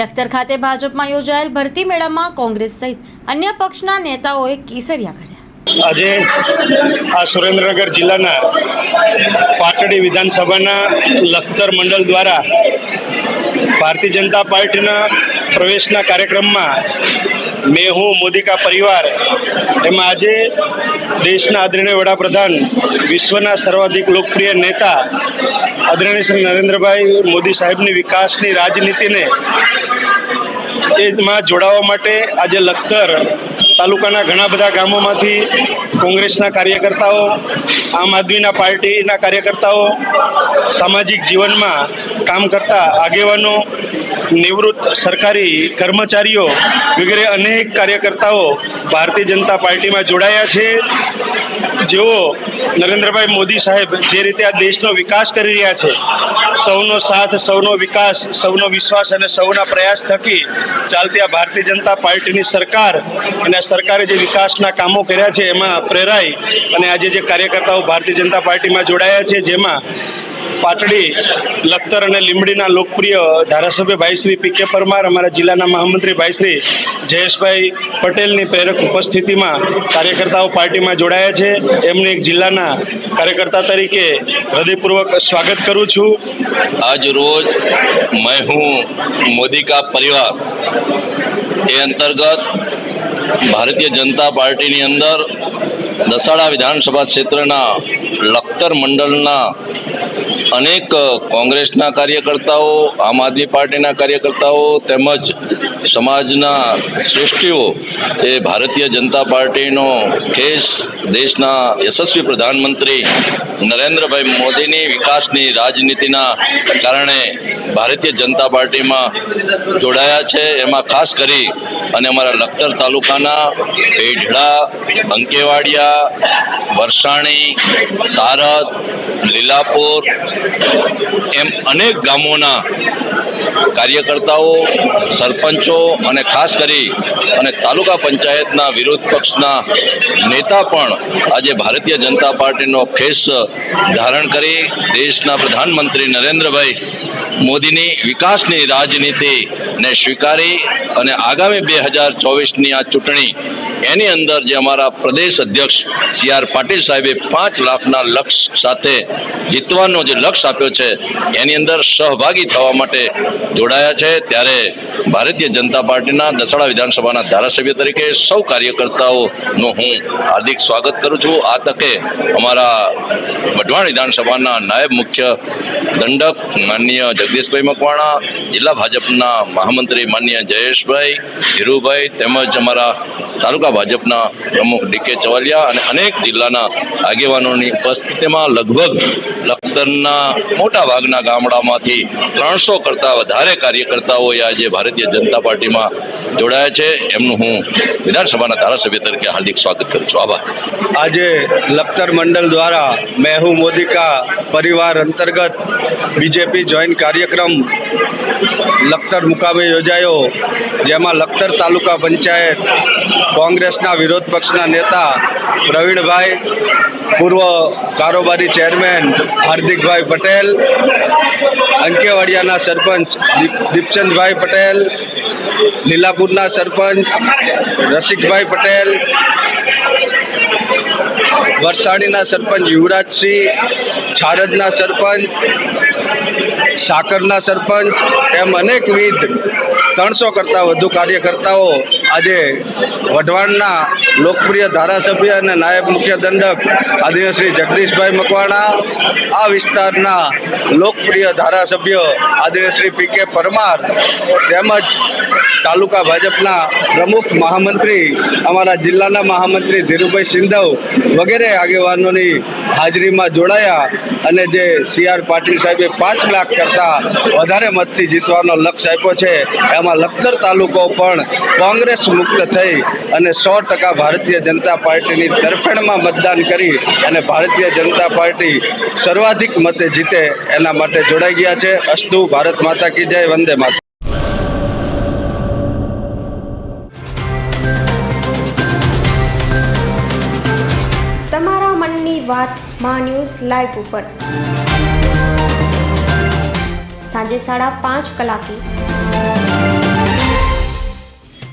લખતર ખાતે ભાજપમાં યોજાયેલ ભરતી મેળામાં કોંગ્રેસ સહિત અન્ય પક્ષના નેતાઓએ કેસરિયા કર્યા. આજે આ સુરેન્દ્રનગર જિલ્લાના પાટડી વિધાનસભાના લખતર મંડળ દ્વારા ભારતીય જનતા પાર્ટીના પ્રવેશના કાર્યક્રમમાં મેં, હું મોદી કા પરિવાર એમાં આજે દેશના આદરણીય વડાપ્રધાન, વિશ્વના સર્વાધિક લોકપ્રિય નેતા આદરણીય શ્રી નરેન્દ્રભાઈ મોદી સાહેબની વિકાસની રાજનીતિને એમાં જોડાવા માટે આજે લખતર તાલુકાના ઘણા બધા ગામોમાંથી કોંગ્રેસના કાર્યકર્તાઓ, આમ આદમીના પાર્ટીના કાર્યકર્તાઓ સામાજિક જીવનમાં કામ કરતા આગેવાનો, નિવૃત્ત સરકારી કર્મચારીઓ વગેરે અનેક કાર્યકર્તાઓ ભારતીય જનતા પાર્ટીમાં જોડાયા છે. જેઓ નરેન્દ્રભાઈ મોદી સાહેબ જે રીતે આ દેશનો વિકાસ કરી રહ્યા છે, સૌનો સાથ, સૌનો વિકાસ, સૌનો વિશ્વાસ અને સૌના પ્રયાસ થકી ચાલતી આ ભારતીય જનતા પાર્ટીની સરકાર અને સરકારે જે વિકાસના કામો કર્યા છે, એમાં પ્રેરાઈ અને આજે જે કાર્યકર્તાઓ ભારતીય જનતા પાર્ટીમાં જોડાયા છે, જેમાં પાટડી, લખતર અને લીંબડીના લોકપ્રિય ધારાસભ્ય ભાઈશ્રી પી કે પરમાર, અમારા જિલ્લાના મહામંત્રી ભાઈશ્રી જયેશભાઈ પટેલની પ્રેરક ઉપસ્થિતિમાં કાર્યકર્તાઓ પાર્ટીમાં જોડાયા છે. એમને એક જિલ્લાના કાર્યકર્તા તરીકે હૃદયપૂર્વક સ્વાગત કરું છું. આજ રોજ મેં હું મોદી કા પરિવાર એ અંતર્ગત ભારતીય જનતા પાર્ટીની અંદર દસાડા વિધાનસભા ક્ષેત્રના લખતર મંડળના અનેક કોંગ્રેસના કાર્યકર્તાઓ, આમ આદમી પાર્ટીના કાર્યકર્તાઓ તેમજ સમાજના શ્રેષ્ઠીઓ એ ભારતીય જનતા પાર્ટીનો ખેસ દેશના યશસ્વી પ્રધાનમંત્રી નરેન્દ્રભાઈ મોદીની વિકાસની રાજનીતિના કારણે ભારતીય જનતા પાર્ટીમાં જોડાયા છે. એમાં ખાસ કરી અને અમારા લખતર તાલુકાના પેઢડા અંકેવાડિયા વરસાણી, સારદ લીલાપુર એમ અનેક ગામોના કાર્યકર્તાઓ, સરપંચો અને ખાસ કરી અને તાલુકા પંચાયતના વિરોધ પક્ષના નેતા પણ આજે ભારતીય જનતા પાર્ટીનો ખેસ ધારણ કરી દેશના પ્રધાનમંત્રી નરેન્દ્રભાઈ મોદીની વિકાસની રાજનીતિને સ્વીકારી અને આગામી બે હજાર ચોવીસની આ ચૂંટણી એની અંદર જે અમારા પ્રદેશ અધ્યક્ષ સી આર પાટીલ સાહેબે પાંચ લાખના લક્ષ્ય સાથે જીતવાનો જે લક્ષ્ય આપ્યો છે, એની અંદર સહભાગી થવા માટે જોડાયા છે. ત્યારે ભારતીય જનતા પાર્ટીના દસાડા વિધાનસભાના ધારાસભ્ય તરીકે સૌ કાર્યકર્તાઓનું હું હાર્દિક સ્વાગત કરું છું. આ તકે અમારા વઢવાણ વિધાનસભાના નાયબ મુખ્ય દંડક માનનીય જગદીશભાઈ મકવાણા, જિલ્લા ભાજપના મહામંત્રી માનનીય જયેશભાઈ ધીરુભાઈ તેમજ અમારા તાલુકા ભાજપના પ્રમુખ ડીકે ચવાલિયા અને અનેક જિલ્લાના આગેવાનોની ઉપસ્થિતિમાં લગભગ લખતરના મોટા ભાગના ગામડામાંથી ત્રણસો કરતાં વધારે કાર્યકર્તાઓએ આજે ભારતીય જનતા પાર્ટીમાં જોડાયા છે. એમનું હું વિધાનસભાના ધારાસભ્ય તરીકે હાર્દિક સ્વાગત કરું છું. આભાર. આજે લખતર મંડળ દ્વારા મેહુ મોદિકા પરિવાર અંતર્ગત બીજેપી જોઈન કાર્યક્રમ લખતર મુકામે યોજાયો, જેમાં લખતર તાલુકા પંચાયત કોંગ્રેસના વિરોધ પક્ષના નેતા પ્રવીણભાઈ, પૂર્વ કારોબારી ચેરમેન હાર્દિકભાઈ પટેલ, અંકેવાડિયાના સરપંચ દીપચંદભાઈ પટેલ લીલાપુરના સરપંચ રસિકભાઈ પટેલ, વરસાણીના સરપંચ યુવરાજસિંહ, છારદના સરપંચ, સાકરના સરપંચ, એમ અનેકવિધ ત્રણસો કરતાં વધુ કાર્યકર્તાઓ આજે વઢવાણના લોકપ્રિય ધારાસભ્ય અને નાયબ મુખ્ય દંડક આદરણીય શ્રી જગદીશભાઈ મકવાણા, આ વિસ્તારના લોકપ્રિય ધારાસભ્ય આદરણીય શ્રી પી કે પરમાર તેમજ તાલુકા ભાજપના પ્રમુખ મહામંત્રી, અમારા જિલ્લાના મહામંત્રી ધીરુભાઈ સિંધવ વગેરે આગેવાનોની હાજરીમાં જોડાયા અને જે સી આર પાટીલ સાહેબે પાંચ લાખ કરતાં વધારે મતથી જીતવાનો લક્ષ્ય આપ્યો છે. એમાં લખતર તાલુકો પણ કોંગ્રેસ મુક્ત થઈ અને સો ટકા ભારતીય જનતા પાર્ટીની તરફેણમાં મતદાન કરી અને ભારતીય જનતા પાર્ટી સર્વાધિક મતે જીતે એના માટે જોડાઈ ગયા છે. અસ્તુ, ભારત માતા કી જય, વંદે માતા તમારા મનની વાત મા ન્યૂઝ લાઈવ ઉપર. સાંજે સાડા પાંચ કલાકે